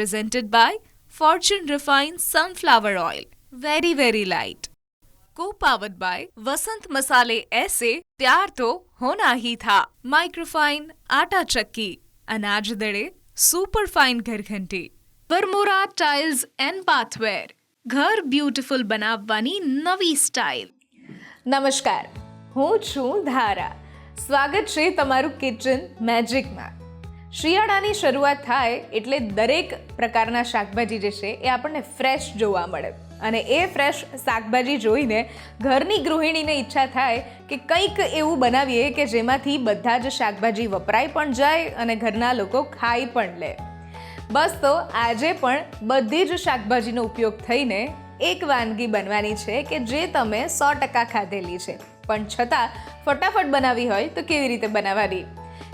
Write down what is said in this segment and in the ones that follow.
presented by Fortune Refined Sunflower Oil. Very, very light. Co-powered by Vasant Masale ऐसे प्यार तो होना ही था माइक्रोफाइन आटा चक्की अनाज दड़े super fine ઘરઘંટી Varmora tiles and bathware ઘર બ્યુટીફુલ બનાવવાની નવી સ્ટાઇલ નમસ્કાર હું છું ધારા સ્વાગત છે તમારું કિચન મેજિકમાં શિયાળાની શરૂઆત થાય એટલે દરેક પ્રકારના શાકભાજી જે છે એ આપણને ફ્રેશ જોવા મળે. અને એ ફ્રેશ શાકભાજી જોઈને ઘરની ગૃહિણીને ઈચ્છા થાય કે કંઈક એવું બનાવીએ કે જેમાંથી બધા જ શાકભાજી વપરાય પણ જાય અને ઘરના લોકો ખાઈ પણ લે. બસ તો આજે પણ બધી જ શાકભાજીનો ઉપયોગ થઈને એક વાનગી બનવાની છે કે જે તમે સો ટકા ખાધેલી છે. પણ છતાં ફટાફટ બનાવી હોય તો કેવી રીતે બનાવવાની?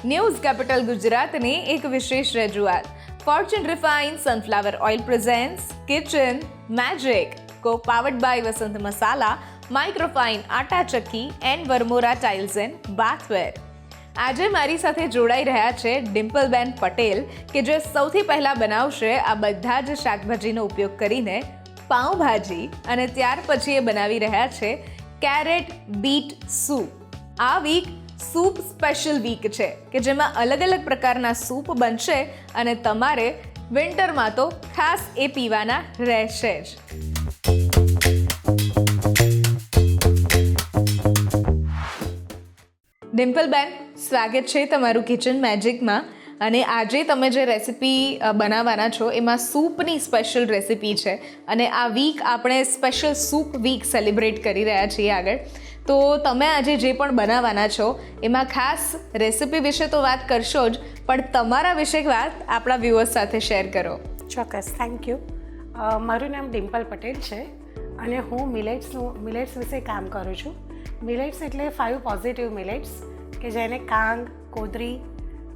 ન્યૂઝ કેપિટલ ગુજરાતની એક વિશેષ રજૂઆત. Fortune refine sunflower oil presents kitchen magic co powered by Vasant masala microfine atta chakki and Varmora tiles and bathware આજે મારી સાથે જોડાઈ રહ્યા છે ડિમ્પલબેન પટેલ, કે જે સૌથી પહેલાં બનાવશે આ બધા જ શાકભાજીનો ઉપયોગ કરીને પાઉંભાજી, અને ત્યાર પછી એ બનાવી રહ્યા છે કેરેટ બીટ સૂપ. આ વીક સૂપ સ્પેશિયલ વીક છે, કે જેમાં અલગ અલગ પ્રકારના સૂપ બનશે અને તમારે વિન્ટરમાં તો ખાસ એ પીવાના રહેશે જ. ડિમ્પલબેન, સ્વાગત છે તમારું કિચન મેજિકમાં. અને આજે તમે જે રેસિપી બનાવવાના છો, એમાં સૂપની સ્પેશિયલ રેસિપી છે. અને આ વીક આપણે સ્પેશિયલ સૂપ વીક સેલિબ્રેટ કરી રહ્યા છીએ આગળ. તો તમે આજે જે પણ બનાવવાના છો, એમાં ખાસ રેસિપી વિશે તો વાત કરશો જ, પણ તમારા વિશે વાત આપણા વ્યુઅર્સ સાથે શેર કરો. ચોક્કસ થેન્ક યુ મારું નામ ડિમ્પલ પટેલ છે અને હું મિલેટ્સનું મિલેટ્સ વિશે કામ કરું છું. મિલેટ્સ એટલે ફાઇવ પોઝિટિવ મિલેટ્સ, કે જેને કાંગ, કોદરી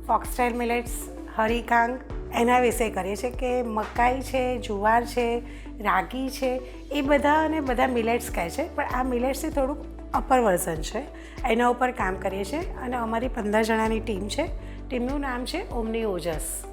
ફોક્સટાઇલ મિલેટ્સ હરિકાંગ એના વિશે કરીએ છીએ કે મકાઈ છે, જુવાર છે, રાગી છે, એ બધા અને બધા મિલેટ્સ કહે છે. પણ આ મિલેટ્સથી થોડુંક અપર વર્ઝન છે. એના ઉપર કામ કરીએ છીએ અને અમારી પંદર જણાની ટીમ છે. ટીમનું નામ છે ઓમની ઓજસ.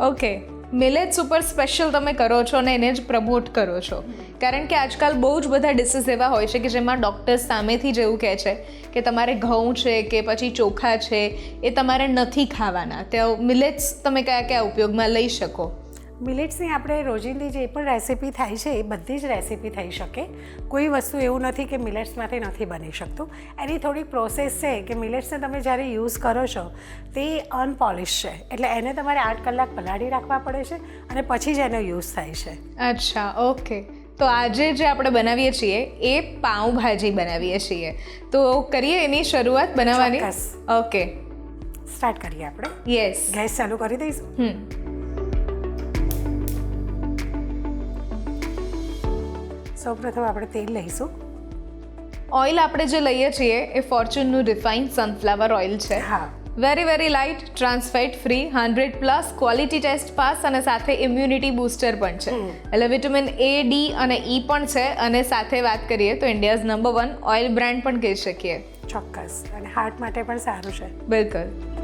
ઓકે. મિલેટ્સ ઉપર સ્પેશિયલ તમે કરો છો અને એને જ પ્રમોટ કરો છો. કારણ કે આજકાલ બહુ જ બધા ડિસીઝ એવા હોય છે કે જેમાં ડૉક્ટર્સ સામેથી જ એવું કહે છે કે તમારે ઘઉં છે કે પછી ચોખા છે એ તમારે નથી ખાવાના. તો મિલેટ્સ તમે કયા કયા ઉપયોગમાં લઈ શકો? મિલેટ્સની આપણે રોજિંદી જે પણ રેસિપી થાય છે એ બધી જ રેસિપી થઈ શકે. કોઈ વસ્તુ એવું નથી કે મિલેટ્સમાંથી નથી બની શકતું. એની થોડીક પ્રોસેસ છે કે મિલેટ્સને તમે જ્યારે યુઝ કરો છો તે અનપોલિશ છે. એટલે એને તમારે આઠ કલાક પલાળી રાખવા પડે છે અને પછી જ એનો યુઝ થાય છે. અચ્છા ઓકે તો આજે જે આપણે બનાવીએ છીએ એ પાઉંભાજી બનાવીએ છીએ. તો કરીએ એની શરૂઆત બનાવવાની? ઓકે સ્ટાર્ટ કરીએ આપણે? યસ ગેસ ચાલુ કરી દઈશું? હમ. સૌપ્રથમ આપણે તેલ લઈશું. ઓઇલ આપણે જે લઈએ છીએ એ ફોર્ચ્યુનનું રિફાઇન્ડ સનફ્લાવર ઓઇલ છે. હા. Very very light trans fat free hundred plus quality test pass અને સાથે ઇમ્યુનિટી બૂસ્ટર પણ છે. એટલે વિટામિન એ ડી અને ઈ પણ છે અને સાથે વાત કરીએ તો India's number one oil brand પણ કહી શકીએ. ચોક્કસ. અને હાર્ટ માટે પણ સારું છે. બિલકુલ.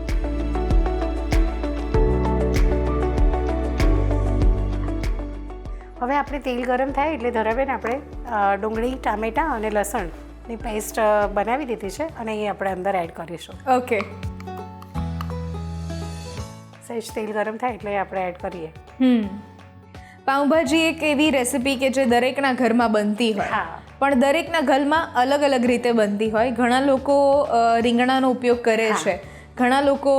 હવે આપણે તેલ ગરમ થાય એટલે ધરાવીને આપણે ડુંગળી ટામેટાં અને લસણની પેસ્ટ બનાવી દીધી છે અને એ આપણે અંદર એડ કરીશું. ઓકે. સહેજ તેલ ગરમ થાય એટલે આપણે એડ કરીએ. હમ. પાઉંભાજી એક એવી રેસિપી કે જે દરેકના ઘરમાં બનતી હોય. પણ દરેકના ઘરમાં અલગ અલગ રીતે બનતી હોય. ઘણા લોકો રીંગણાનો ઉપયોગ કરે છે. ઘણા લોકો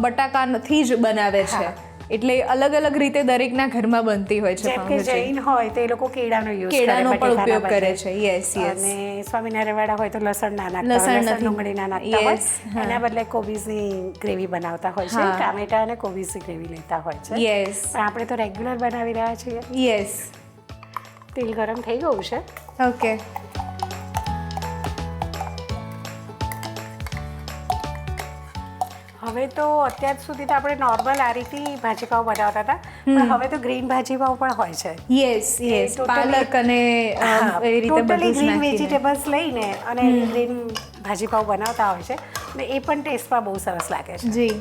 બટાકાથી જ બનાવે છે. એટલે અલગ અલગ રીતે દરેકના ઘરમાં બનતી હોય છે કે જૈન હોય તો એ લોકો કેળાનો યુઝ કેળાનો પણ ઉપયોગ કરે છે. યસ યસ અને સ્વામિનારાયણ વાળા હોય તો લસણ ના નાખતા લસણ ડુંગળી ના નાખતા હોય. એના બદલે કોબીઝની ગ્રેવી બનાવતા હોય છે. ટામેટા અને કોબીઝની ગ્રેવી લેતા હોય છે. યસ પણ આપણે તો રેગ્યુલર બનાવી રહ્યા છીએ. યસ તેલ ગરમ થઈ ગયું છે. ઓકે હવે તો અત્યાર સુધી તો આપણે નોર્મલ આ રીતે ભાજીપાવ બનાવતા હતા. પણ હવે તો ગ્રીન ભાજીપાવ પણ હોય છે. યસ યસ પાલક અને એ રીતે બધું ગ્રીન વેજીટેબલ્સ લઈને અને ગ્રીન ભાજીપાવ બનાવતા હોય છે. અને એ પણ ટેસ્ટમાં બહુ સરસ લાગે છે. જી.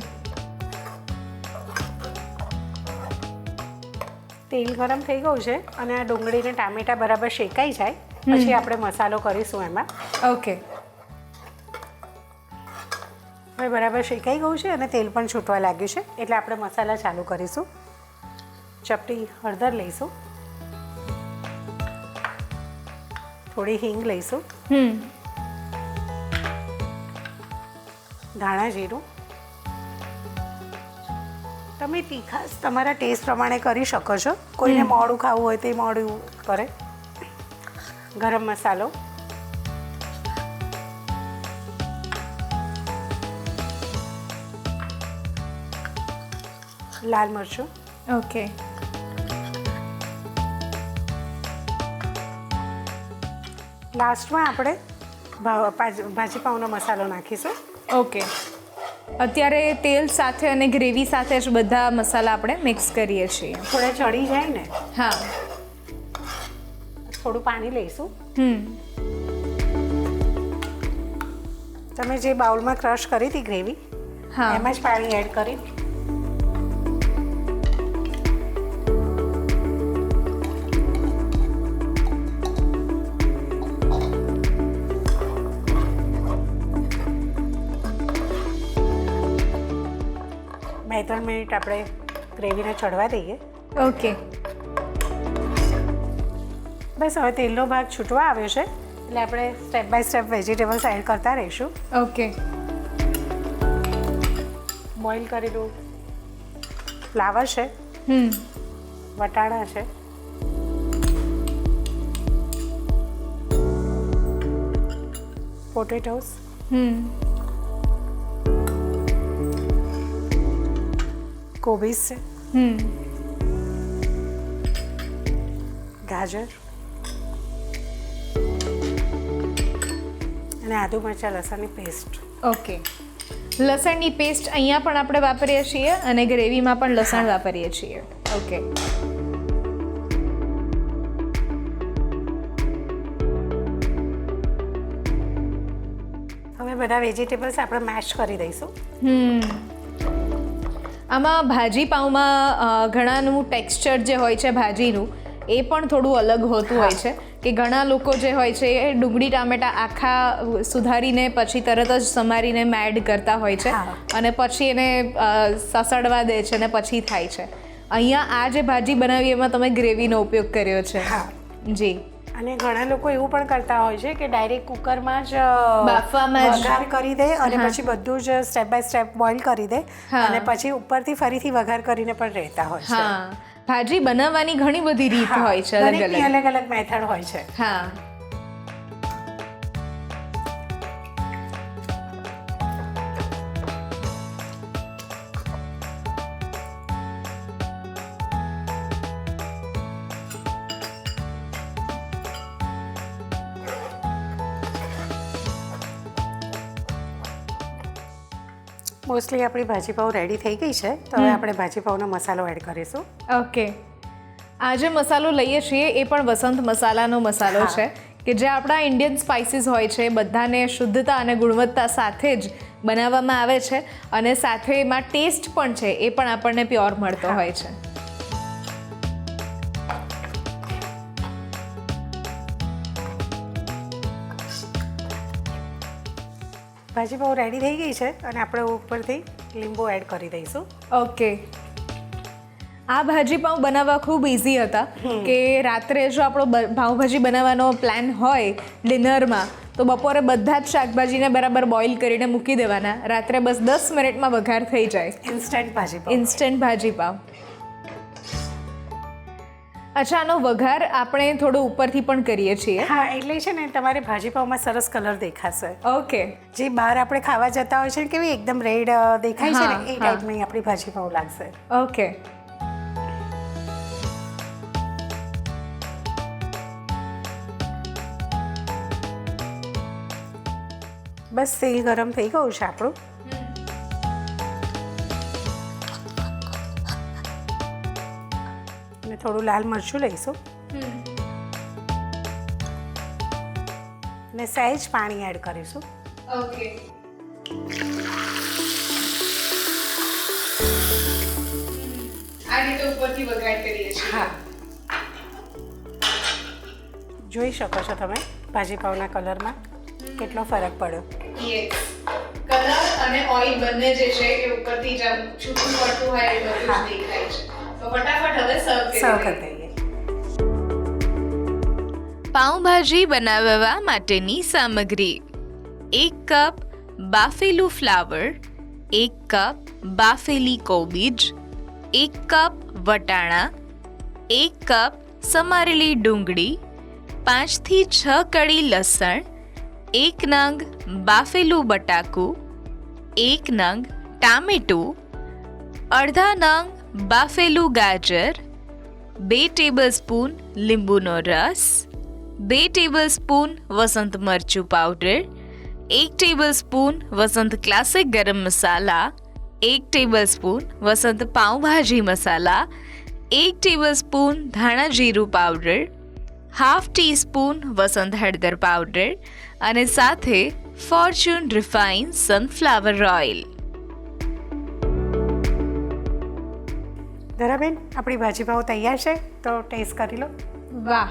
તેલ ગરમ થઈ ગયું છે અને આ ડુંગળી ને ટામેટા બરાબર શેકાઈ જાય. પછી આપણે મસાલો કરીશું એમાં. ઓકે હવે બરાબર શેકાઈ ગયું છે અને તેલ પણ છૂટવા લાગ્યું છે. એટલે આપણે મસાલા ચાલુ કરીશું. ચપટી હળદર લઈશું. થોડી હિંગ લઈશું. ધાણા જીરું. તમે તીખા તમારા ટેસ્ટ પ્રમાણે કરી શકો છો. કોઈને મોડું ખાવું હોય તે મોડું કરે. ગરમ મસાલો. લાલ મરચું. ઓકે લાસ્ટમાં આપણે ભાજી પાઉંનો મસાલો નાખીશું. ઓકે અત્યારે તેલ સાથે અને ગ્રેવી સાથે જ બધા મસાલા આપણે મિક્સ કરીએ છીએ. થોડા ચડી જાય ને હા. થોડું પાણી લઈશું. હમ. તમે જે બાઉલમાં ક્રશ કરી હતી ગ્રેવી હા. એમાં જ પાણી એડ કરી. ત્રણ મિનિટ આપણે ગ્રેવીને ચડવા દઈએ. ઓકે બસ હવે તેલનો ભાગ છૂટવા આવ્યો છે એટલે આપણે step by step vegetables add કરતા રહીશું. ઓકે બોઇલ કરેલું ફ્લાવર છે. હમ. વટાણા છે. પોટેટોસ હમ. કોબીસ છે હમ ગાજર અને આદુ મરચાં લસણની પેસ્ટ ઓકે લસણની પેસ્ટ અહીંયા પણ આપણે વાપરીએ છીએ અને ગ્રેવીમાં પણ લસણ વાપરીએ છીએ. ઓકે હવે બધા વેજીટેબલ્સ આપણે મેશ કરી દઈશું. હમ આમાં ભાજી પાઉંમાં ઘણાનું ટેક્સચર જે હોય છે ભાજીનું એ પણ થોડું અલગ હોતું હોય છે. કે ઘણા લોકો જે હોય છે એ ડુંગળી ટામેટા આખા સુધારીને પછી તરત જ સમારીને મેડ કરતા હોય છે અને પછી એને સસડવા દે છે અને પછી થાય છે. અહીંયા આ જે ભાજી બનાવી એમાં તમે ગ્રેવીનો ઉપયોગ કર્યો છે. હા. જી. અને ઘણા લોકો એવું પણ કરતા હોય છે કે ડાયરેક્ટ કુકરમાં જ બાફવામાં. વઘાર કરી દે અને પછી બધું જ સ્ટેપ બાય સ્ટેપ બોઇલ કરી દે અને પછી ઉપરથી ફરીથી વઘાર કરીને પણ રહેતા હોય છે. ભાજી બનાવવાની ઘણી બધી રીત હોય છે અલગ અલગ. અલગ અલગ મેથડ હોય છે. હા. મોસ્ટલી આપણી ભાજી પાઉં રેડી થઈ ગઈ છે તો હવે આપણે ભાજી પાઉંનો મસાલો એડ કરીશું. ઓકે. આ જે મસાલો લઈએ છીએ એ પણ વસંત મસાલાનો મસાલો છે કે જે આપણા ઇન્ડિયન સ્પાઇસીસ હોય છે બધાને શુદ્ધતા અને ગુણવત્તા સાથે જ બનાવવામાં આવે છે અને સાથે એમાં ટેસ્ટ પણ છે એ પણ આપણને પ્યોર મળતો હોય છે. ભાજી બહુ રેડી થઈ ગઈ છે અને આપણે ઉપરથી લીંબુ એડ કરી દઈશું. ઓકે. આ ભાજી પાઉં બનાવવા ખૂબ ઇઝી હતા કે રાત્રે જો આપણો પાઉંભાજી બનાવવાનો પ્લાન હોય ડિનરમાં તો બપોરે બધા જ શાકભાજીને બરાબર બોઇલ કરીને મૂકી દેવાના. રાત્રે બસ દસ મિનિટમાં વઘાર થઈ જાય. ઇન્સ્ટન્ટ ભાજી ઇન્સ્ટન્ટ ભાજી પાવ. અચ્છા આનો વઘાર આપણે થોડો ઉપરથી પણ કરીએ છીએ. હા એટલે છે ને તમારે ભાજીપાઉંમાં સરસ કલર દેખાશે. ઓકે. જે બહાર આપણે ખાવા જતા હોય છે ને કેવી એકદમ રેડ દેખાય છે ને એ. ટાઈપની આપણી ભાજીપાઉં લાગશે. ઓકે. બસ તેલ ગરમ થઈ ગયું છે આપણું. થોડું લાલ મરચું લઈશું. અને સહેજ પાણી એડ કરીશું. ઓકે આ આ રીતે ઉપરથી વઘાર કરીએ છીએ. હા. જોઈ શકો છો તમે ભાજી પાવના કલરમાં કેટલો ફરક પડ્યો. યસ કલર અને ઓઇલ બંને જે છે એ ઉપરથી જેમ છૂટું પડતું હોય એ બધું. દેખાય છે. તો ફટાફટ હવે સર્વ કરી કરી દઈએ. પાઉંભાજી બનાવવા માટેની સામગ્રી. એક કપ બાફેલું ફ્લાવર એક કપ બાફેલી કોબીજ એક કપ વટાણા એક કપ સમારેલી ડુંગળી પાંચથી છ કળી લસણ એક નંગ બાફેલું બટાકું એક નંગ ટામેટું અડધા નંગ બાફેલું ગાજર બે ટેબલસ્પૂન લીંબુનો રસ બે ટેબલસ્પૂન વસંત મરચું પાવડર એક ટેબલસ્પૂન વસંત ક્લાસિક ગરમ મસાલા એક ટેબલસ્પૂન વસંત પાઉંભાજી મસાલા એક ટેબલસ્પૂન ધાણા જીરું પાવડર હાફ ટીસ્પૂન વસંત હળદર પાવડર અને સાથે Fortune refine sunflower oil Dharaben આપણી ભાજી તૈયાર છે, તો ટેસ્ટ કરી લો. વાહ.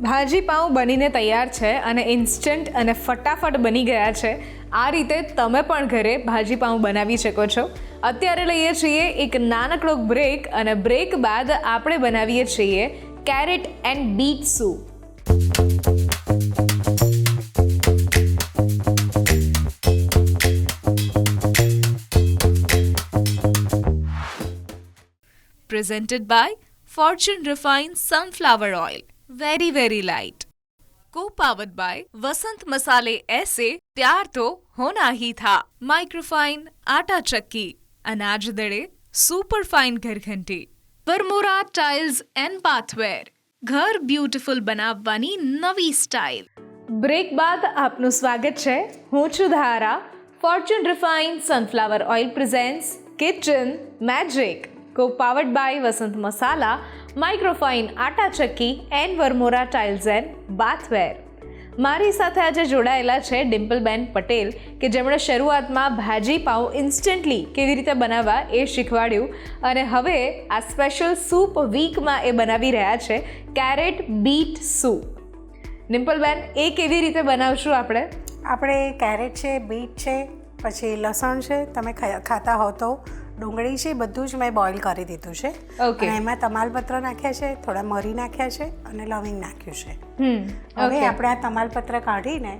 ભાજી પાઉં બનીને તૈયાર છે અને ઇન્સ્ટન્ટ અને ફટાફટ બની ગયા છે. આ રીતે તમે પણ ઘરે ભાજી પાઉં બનાવી શકો છો. અત્યારે લઈએ છીએ એક નાનકડો બ્રેક અને બ્રેક બાદ આપણે બનાવીએ છીએ carrot and beet soup presented by Fortune Refined Sunflower Oil. Very, very light. Co powered by Vasant Masale Aise Pyar To Hona Hi Tha. Microfine Aata Chakki. Anaj Dade Superfine Gharghanti. Vermora Tiles and Bathware. ઘર beautiful બનાવવાની નવી style break બાદ આપનું સ્વાગત છે હું છું Dhara Fortune refine sunflower oil presents kitchen magic co powered by Vasant Masala microfine atta chakki and Varmora tiles and bathware મારી સાથે આજે જોડાયેલા છે ડિમ્પલબેન પટેલ, કે જેમણે શરૂઆતમાં ભાજી પાઉં ઇન્સ્ટન્ટલી કેવી રીતે બનાવવા એ શીખવાડ્યું અને હવે આ સ્પેશિયલ સૂપ વીકમાં એ બનાવી રહ્યા છે, કેરેટ બીટ સૂપ. ડિમ્પલબેન, એ કેવી રીતે બનાવશું આપણે? આપણે કેરેટ છે, બીટ છે, પછી લસણ છે, તમે ખાતા હો તો. ડુંગળી છે બધું જ મેં બોઇલ કરી દીધું છે. ઓકે અને એમાં તમાલપત્ર નાખ્યા છે થોડા મરી નાખ્યા છે અને લવિંગ નાખ્યું છે. હવે આપણે આ તમાલપત્ર કાઢીને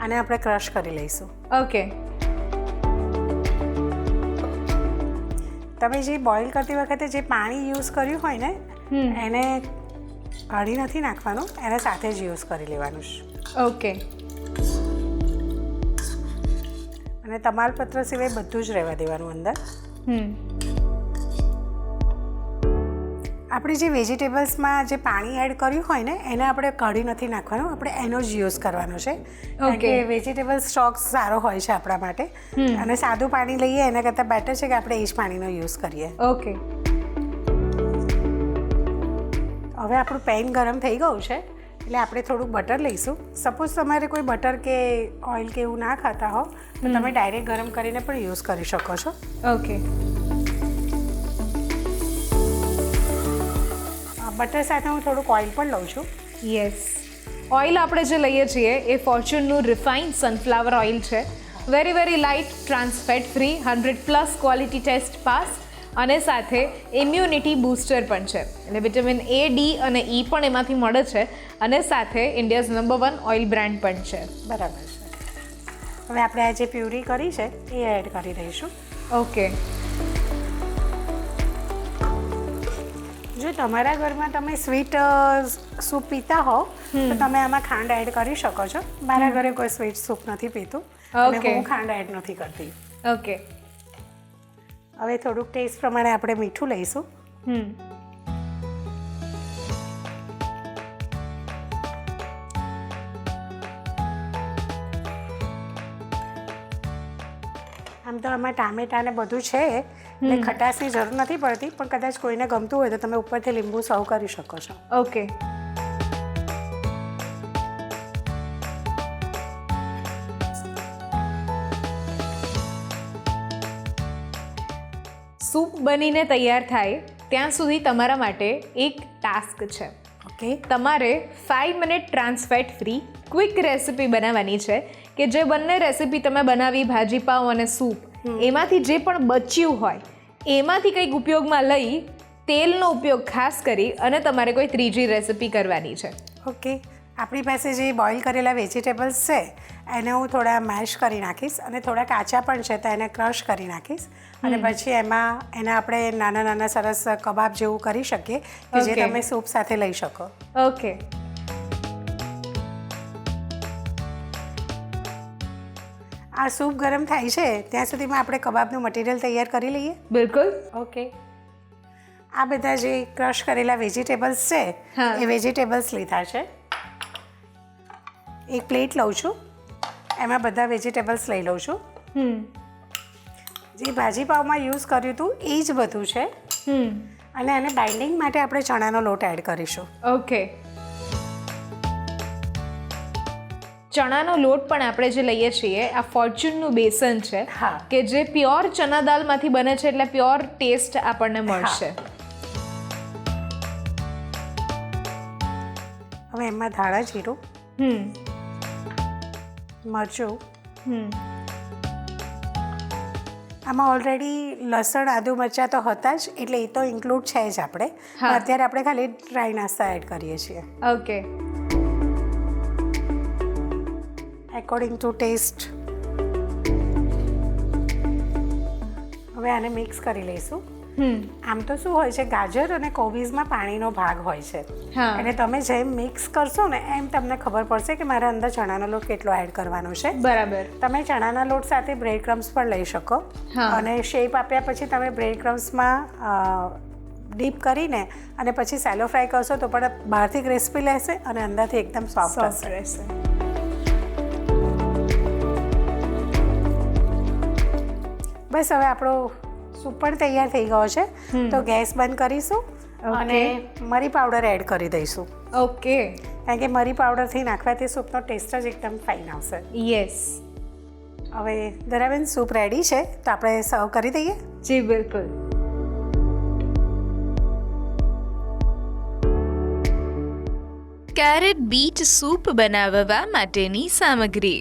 આને આપણે ક્રશ કરી લઈશું. ઓકે તમે જે બોઇલ કરતી વખતે જે પાણી યુઝ કર્યું હોય ને એને કાઢી નથી નાખવાનું એને સાથે જ યુઝ કરી લેવાનું છે. ઓકે અને તમાલપત્ર સિવાય બધું જ રહેવા દેવાનું અંદર. આપણે જે વેજીટેબલ્સમાં જે પાણી એડ કર્યું હોય ને એને આપણે કઢી નથી નાખવાનું આપણે એનો જ યુઝ કરવાનો છે. કારણ Okay. કે વેજીટેબલ સ્ટોક સારો હોય છે આપણા માટે. અને સાદું પાણી લઈએ એના કરતાં બેટર છે કે આપણે એ જ પાણીનો યુઝ કરીએ. ઓકે હવે આપણું પેન ગરમ થઈ ગયું છે. એટલે આપણે થોડુંક બટર લઈશું. સપોઝ તમારે કોઈ બટર કે ઓઇલ કે એવું ના ખાતા હો તો તમે ડાયરેક્ટ ગરમ કરીને પણ યુઝ કરી શકો છો. ઓકે. બટર સાથે હું થોડુંક ઓઇલ પણ લઉં છું. યસ ઓઇલ આપણે જે લઈએ છીએ એ ફોર્ચ્યુનનું રિફાઇન્ડ સનફ્લાવર ઓઇલ છે. Very very light trans fat free hundred plus quality test pass અને સાથે ઇમ્યુનિટી બૂસ્ટર પણ છે. એટલે વિટામિન એ ડી અને ઈ પણ એમાંથી મળે છે. અને સાથે India's number one oil brand પણ છે. બરાબર છે. હવે આપણે આ જે પ્યુરી કરી છે એ એડ કરી દઈશું. ઓકે જો તમારા ઘરમાં તમે સ્વીટ સૂપ પીતા હો તો તમે આમાં ખાંડ એડ કરી શકો છો. મારા ઘરે કોઈ સ્વીટ સૂપ નથી પીતું. અને હું ખાંડ એડ નથી કરતી. ઓકે હવે થોડુંક ટેસ્ટ પ્રમાણે આપણે મીઠું લઈશું. હમ. આમ તો આમાં ટામેટા ને બધું છે એટલે ખટાશની જરૂર નથી પડતી પણ કદાચ કોઈને ગમતું હોય તો તમે ઉપરથી લીંબુ સર્વ કરી શકો છો. ઓકે બનીને તૈયાર થાય ત્યાં સુધી તમારા માટે એક ટાસ્ક છે. ઓકે. તમારે five minute trans fat free quick recipe બનાવવાની છે કે જે બંને રેસિપી તમે બનાવી ભાજી પાઉં અને સૂપ એમાંથી જે પણ બચ્યું હોય એમાંથી કંઈક ઉપયોગમાં લઈ તેલનો ઉપયોગ ખાસ કરી અને તમારે કોઈ ત્રીજી રેસિપી કરવાની છે. ઓકે. આપણી પાસે જે બોઇલ કરેલા વેજીટેબલ્સ છે એને હું થોડા મેશ કરી નાખીશ અને થોડા કાચા પણ છે તો એને ક્રશ કરી નાખીશ. અને પછી એમાં એને આપણે નાના નાના સરસ કબાબ જેવું કરી શકીએ કે જે તમે સૂપ સાથે લઈ શકો. ઓકે. આ સૂપ ગરમ થાય છે ત્યાં સુધીમાં આપણે કબાબનું મટીરિયલ તૈયાર કરી લઈએ. બિલકુલ. ઓકે. આ બધા જે ક્રશ કરેલા વેજીટેબલ્સ છે. એ વેજીટેબલ્સ લીધા છે. એક પ્લેટ લઉં છું. એમાં બધા વેજીટેબલ્સ લઈ લઉં છું. હમ. જે ભાજીપાવમાં યુઝ કર્યું હતું એ જ બધું છે. હમ. અને એને બાઇન્ડિંગ માટે આપણે ચણાનો લોટ એડ કરીશું. ઓકે. ચણાનો લોટ પણ આપણે જે લઈએ છીએ આ ફોર્ચ્યુનનું બેસન છે હા. કે જે પ્યોર ચણા દાલમાંથી બને છે એટલે પ્યોર ટેસ્ટ આપણને મળશે. હવે એમાં ધાણા જીરું. હમ. મરચું. હમ. આમાં ઓલરેડી લસણ આદુ મરચાં તો હતા જ એટલે એ તો ઇન્ક્લુડ છે જ આપણે. અત્યારે આપણે ખાલી ડ્રાય નાસ્તા એડ કરીએ છીએ. ઓકે એકોર્ડિંગ ટુ ટેસ્ટ હવે આને મિક્સ કરી લઈશું. આમ તો શું હોય છે ગાજર અને કોબીઝમાં પાણીનો ભાગ હોય છે. અને તમે જેમ મિક્સ કરશો ને એમ તમને ખબર પડશે કે મારા અંદર ચણાનો લોટ કેટલો એડ કરવાનો છે. બરાબર. તમે ચણાના લોટ સાથે બ્રેડ ક્રમ્સ પણ લઈ શકો. અને શેપ આપ્યા પછી તમે બ્રેડ ક્રમ્સમાં ડીપ કરીને અને પછી સેલો ફ્રાય કરશો તો પણ બહારથી ક્રિસ્પી રહેશે અને અંદરથી એકદમ સોફ્ટ રહેશે. બસ હવે આપણો સૂપ પણ તૈયાર થઈ ગયો છે. તો ગેસ બંધ કરીશું અને મરી પાવડર એડ કરી દઈશું. ઓકે કારણ કે મરી પાવડરથી નાખવાથી સૂપનો ટેસ્ટ જ એકદમ ફાઇન આવશે. યસ હવે દરાબેન સૂપ રેડી છે તો આપણે સર્વ કરી દઈએ. જી બિલકુલ. કેરેટ બીટ સૂપ બનાવવા માટેની સામગ્રી.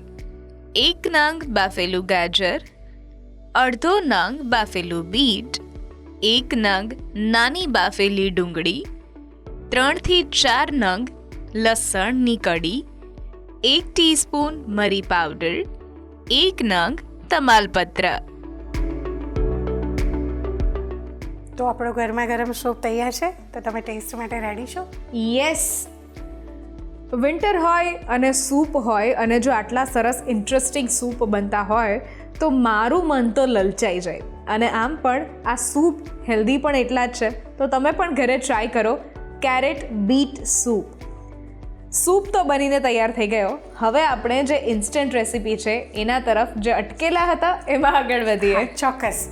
એક નાંગ બાફેલું ગાજર અડધો નંગ બાફેલું બીટ એક નંગ નાની બાફેલી ડુંગળી ત્રણથી ચાર નંગ લસણની કડી એક ટીસ્પૂન મરી પાવડર એક નંગ તમાલપત્ર. તો આપણો ગરમા ગરમ સૂપ તૈયાર છે? તો તમે ટેસ્ટ માટે રેડી છો? યસ વિન્ટર હોય અને સૂપ હોય અને જો આટલા સરસ ઇન્ટરેસ્ટિંગ સૂપ બનતા હોય તો મારું મન તો લલચાઈ જાય. અને આમ પણ આ સૂપ હેલ્ધી પણ એટલા જ છે. તો તમે પણ ઘરે ટ્રાય કરો કેરેટ બીટ સૂપ. સૂપ તો બનીને તૈયાર થઈ ગયો. હવે આપણે જે ઇન્સ્ટન્ટ રેસીપી છે એના તરફ જે અટકેલા હતા એમાં આગળ વધીએ. ચોક્કસ.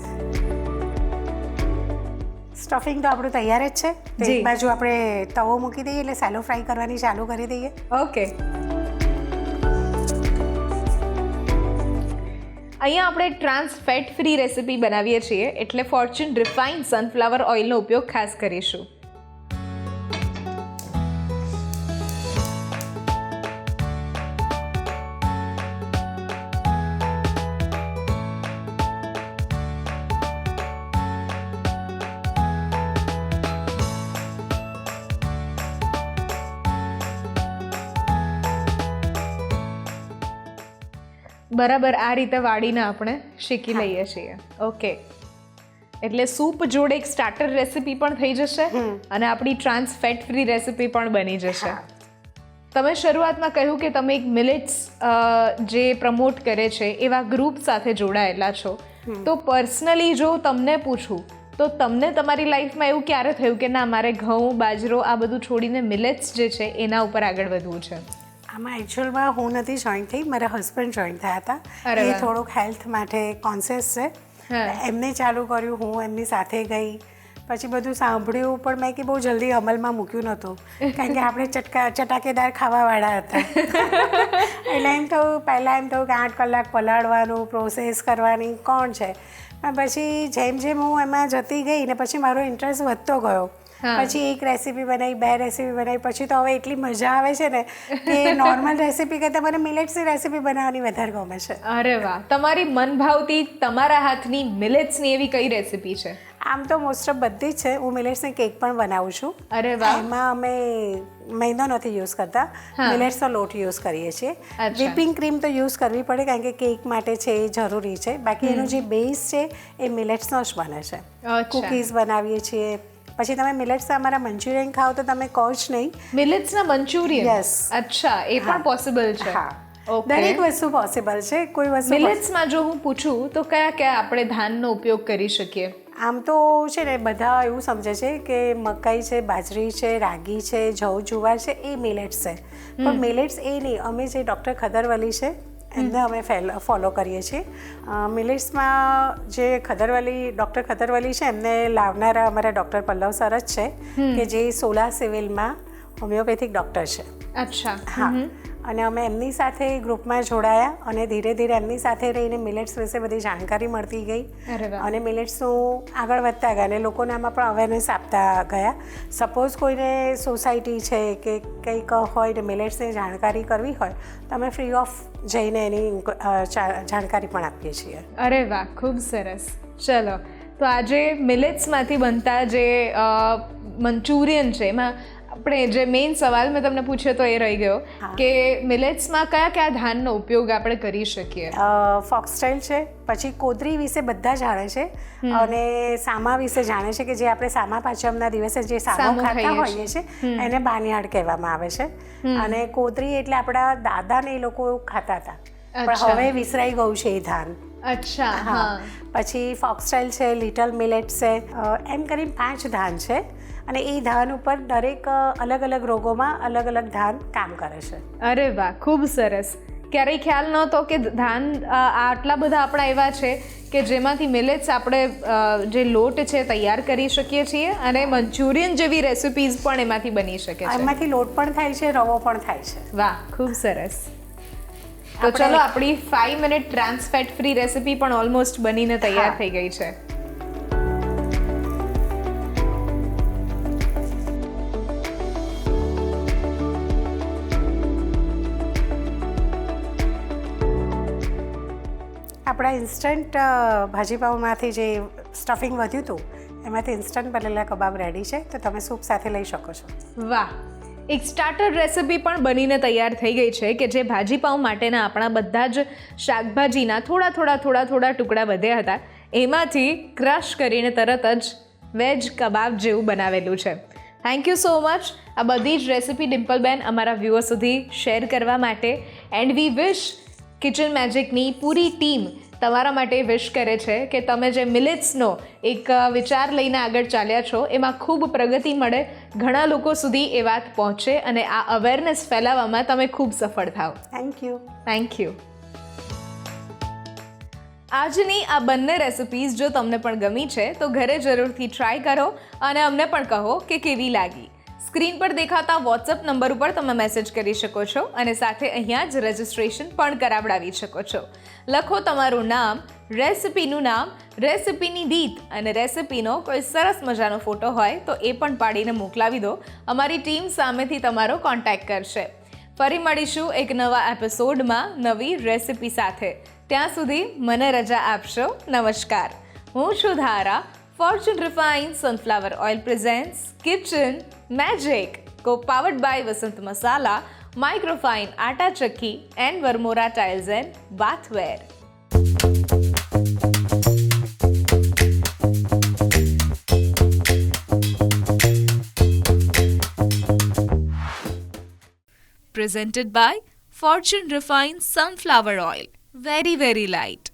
સ્ટફિંગ તો આપણું તૈયાર જ છે. એક બાજુ આપણે તવો મૂકી દઈએ એટલે સેલો ફ્રાય કરવાની ચાલુ કરી દઈએ. ઓકે અહીંયા આપણે ટ્રાન્સ ફેટ ફ્રી રેસિપી બનાવીએ છીએ એટલે ફોર્ચ્યુન રિફાઇન્ડ સનફ્લાવર ઓઇલનો ઉપયોગ ખાસ કરીશું. બરાબર આ રીતે વાળીને આપણે શીખી લઈએ છીએ. ઓકે એટલે સૂપ જોડે એક સ્ટાર્ટર રેસિપી પણ થઈ જશે અને આપણી ટ્રાન્સ ફેટ ફ્રી રેસિપી પણ બની જશે. તમે શરૂઆતમાં કહ્યું કે તમે એક મિલેટ્સ જે પ્રમોટ કરે છે એવા ગ્રુપ સાથે જોડાયેલા છો. તો પર્સનલી જો તમને પૂછું તો તમને તમારી લાઈફમાં એવું ક્યારે થયું કે ના મારે ઘઉં બાજરો આ બધું છોડીને મિલેટ્સ જે છે એના ઉપર આગળ વધવું છે? આમાં એકચ્યુઅલમાં હું નથી જોઈન થઈ મારા હસબન્ડ જોઈન થયા હતા. એ. થોડુંક હેલ્થ માટે કોન્સિયસ છે. એમને ચાલુ કર્યું હું એમની સાથે ગઈ. પછી બધું સાંભળ્યું પણ મેં કે બહુ જલ્દી અમલમાં મૂક્યું નહોતું. કારણ કે આપણે ચટકા ચટાકેદાર ખાવાવાળા હતા. એટલે એમ તો પહેલાં એમ તો કે આઠ કલાક પલાળવાનું પ્રોસેસ કરવાની કોણ છે? પછી જેમ જેમ હું એમાં જતી ગઈ ને પછી મારો ઇન્ટરેસ્ટ વધતો ગયો. પછી એક રેસીપી બનાવી બે રેસીપી બનાવી પછી તો હવે એટલી મજા આવે છે ને કે નોર્મલ રેસીપી કરતાં મને મિલેટ્સની રેસીપી બનાવવાની વધારે ગમે છે. અરે વાહ. તમારી મનભાવતી તમારા હાથની મિલેટ્સની એવી કઈ રેસીપી છે? આમ તો મોસ્ટ ઓફ બધી જ છે. હું મિલેટ્સની કેક પણ બનાવું છું. અરે વાહ. એમાં અમે મેંદો નથી યુઝ કરતા. મિલેટ્સનો લોટ યુઝ કરીએ છીએ. વિપિંગ ક્રીમ તો યુઝ કરવી પડે કારણ કે કેક માટે છે એ જરૂરી છે. બાકી એનો જે બેઝ છે એ મિલેટ્સનો જ બને છે. કુકીઝ બનાવીએ છીએ. પછી તમે મિલેટ્સ અમારા મંચુરિયન ખાઓ તો તમે કહો જ નહીં. મિલેટ્સના મંચુરિયન? યસ અચ્છા એ પણ પોસિબલ છે. હા. દરેક વસ્તુ પોસિબલ છે કોઈ વસ્તુ મિલેટ્સમાં જો હું પૂછું તો કયા કયા આપણે ધાનનો ઉપયોગ કરી શકીએ? આમ તો છે ને બધા એવું સમજે છે કે મકાઈ છે બાજરી છે રાગી છે જવ જુવાર છે એ મિલેટ્સ છે. પણ મિલેટ્સ એ નહીં અમે જે ડૉક્ટર ખદરવલી છે એમને અમે ફોલો કરીએ છીએ. મિલિટ્સમાં જે ખદરવાલી ડૉક્ટર ખદરવાલી છે એમને લાવનારા અમારા ડૉક્ટર પલ્લવ સર જ છે કે જે સોલા સિવિલમાં હોમિયોપેથિક ડૉક્ટર છે. અચ્છા. હા. અને અમે એમની સાથે ગ્રુપમાં જોડાયા અને ધીરે ધીરે એમની સાથે રહીને મિલેટ્સ વિશે બધી જાણકારી મળતી ગઈ. અને મિલેટ્સનું આગળ વધતા ગયા અને લોકોને આમાં પણ અવેરનેસ આપતા ગયા. સપોઝ કોઈને સોસાયટી છે કે કંઈક હોય ને મિલેટ્સની જાણકારી કરવી હોય તો અમે ફ્રી ઓફ જઈને એની જાણકારી પણ આપીએ છીએ. અરે વાહ ખૂબ સરસ. ચલો તો આજે મિલેટ્સમાંથી બનતા જે મંચુરિયન છે એમાં આપણે જે મેઇન સવાલ મેં તમને પૂછ્યો તો એ રહી ગયો કે મિલેટ્સમાં કયા કયા ધાનનો ઉપયોગ આપણે કરી શકીએ? ફોક્સટેલ છે પછી કોદરી વિશે બધા જાણે છે અને સામા વિશે જાણે છે કે જે આપણે સામા પાંચમના દિવસે જે સામો ખાતા હોઈએ છીએ. એને બાનિયાડ કહેવામાં આવે છે. અને કોદરી એટલે આપણા દાદાને એ લોકો ખાતા હતા. પણ હવે વિસરાઈ ગયું છે એ ધાન. અચ્છા હા. હા. પછી ફોક્સટેલ છે લિટલ મિલેટ છે એમ કરીને પાંચ ધાન છે. અને એ ધાન ઉપર દરેક અલગ અલગ રોગોમાં અલગ અલગ ધાન કામ કરે છે. અરે વાહ ખૂબ સરસ. ક્યારેય ખ્યાલ નહોતો કે ધાન આટલા બધા આપણા એવા છે કે જેમાંથી મિલેટ્સ આપણે જે લોટ છે તૈયાર કરી શકીએ છીએ અને મંચુરિયન જેવી રેસિપીઝ પણ એમાંથી બની શકે છે. એમાંથી લોટ પણ થાય છે રવો પણ થાય છે. વાહ ખૂબ સરસ. તો ચલો આપણી five minute trans fat free recipe પણ ઓલમોસ્ટ બનીને તૈયાર થઈ ગઈ છે. આપણા ઇન્સ્ટન્ટ ભાજીપાઉમાંથી જે સ્ટફિંગ વધ્યું હતું, એમાંથી ઇન્સ્ટન્ટ બનેલા કબાબ રેડી છે, તો તમે સૂપ સાથે લઈ શકો છો. વાહ. એક સ્ટાર્ટર રેસિપી પણ બનીને તૈયાર થઈ ગઈ છે કે જે ભાજીપાઉં માટેના આપણા બધા જ શાકભાજીના થોડા થોડા થોડા થોડા ટુકડા વધ્યા હતા. એમાંથી ક્રશ કરીને તરત જ વેજ કબાબ જેવું બનાવેલું છે. થેન્ક યુ સો મચ આ બધી જ રેસિપી ડિમ્પલબેન અમારા વ્યૂઅર સુધી શેર કરવા માટે. એન્ડ વી વિશ કિચન મેજિકની પૂરી ટીમ તમારા માટે વિશ કરે છે કે તમે જે મિલેટ્સનો એક વિચાર લઈને આગળ ચાલ્યા છો એમાં ખૂબ પ્રગતિ મળે ઘણા લોકો સુધી એ વાત પહોંચે અને આ અવેરનેસ ફેલાવવામાં તમે ખૂબ સફળ થાઓ. થેન્ક યુ થેન્ક યુ આજની આ બંને રેસિપીઝ જો તમને પણ ગમી છે તો ઘરે જરૂરથી ટ્રાય કરો અને અમને પણ કહો કે કેવી લાગી. સ્ક્રીન પર દેખાતા વોટ્સઅપ નંબર ઉપર તમે મેસેજ કરી શકો છો અને સાથે અહીંયા જ રજિસ્ટ્રેશન પણ કરાવડાવી શકો છો. લખો તમારું નામ રેસિપીનું નામ રેસિપીની રીત અને રેસિપીનો કોઈ સરસ મજાનો ફોટો હોય તો એ પણ પાડીને મોકલાવી દો. અમારી ટીમ સામેથી તમારો કોન્ટેક્ટ કરશે. ફરી મળીશું એક નવા એપિસોડમાં નવી રેસિપી સાથે. ત્યાં સુધી મને રજા આપશો. નમસ્કાર. હું છું ધારા. Fortune Refined Sunflower Oil presents Kitchen Magic, co powered by Vasant Masala, Microfine Atta Chakki, and Vermora Tiles and Bathware. Presented by Fortune Refined Sunflower Oil. Very, very light.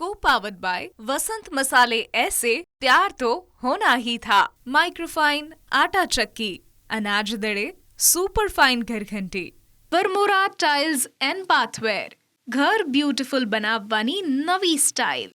Co-powered by वसंत मसाले ऐसे प्यार तो होना ही था microfine आटा चक्की अनाज दड़े super fine घर घंटी વરમોરા ટાઇલ્સ એન્ડ બાથવેર ઘર બ્યુટીફુલ બનાવવાની નવી સ્ટાઇલ